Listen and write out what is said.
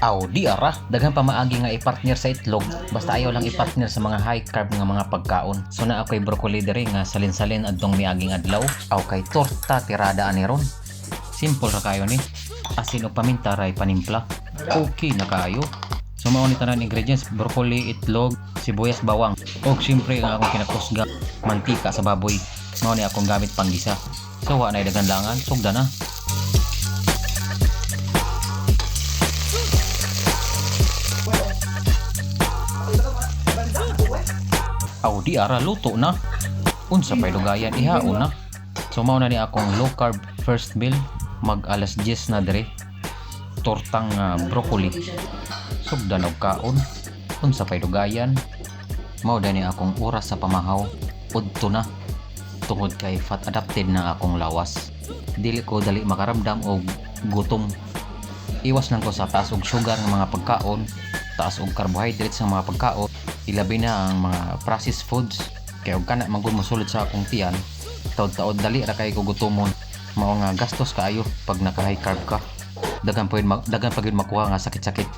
Aw, di ara. Daghang pamaagi nga i-partner sa itlog. Basta ayaw lang i-partner sa mga high carb nga mga pagkaon. So na ako'y broccoli diri nga salin-salin adtong miaging adlaw. Aw kay torta tirada ani ron. Simple ra kayo ni. Asin o paminta ray panimpla. Okay na kayo. So mao ni tanan ingredients, broccoli, itlog, sibuyas, bawang. O siyempre ang akong kinakusga, mantika sa baboy. Mao ni akong gamit panggisa. So wa na dagan langan, sugda na. Aw di ara luto na. Unsa pay dugayan ihaon na. So mao na ni akong low carb first meal mag alas 10 na dire. Tortang ah, broccoli. Sugdan og kaon. Unsa pay dugayan. Mao na ni akong oras sa pamahaw. Udto na. Tungod kay fat adapted na akong lawas. Dili ko dali makaramdam og gutom. Iwas lang ko sa taas og sugar ng mga pagkaon, taas og carbohydrates ng mga pagkaon, ilabi na ang mga processed foods. Kaya kana man gud mosulod sa akong tiyan, taod-taod dali ra kay ko gutomon. Mao nga gastos kaayo pag naka high carb ka. Dagan pa yun dagan pa gyud makuha nga sakit-sakit.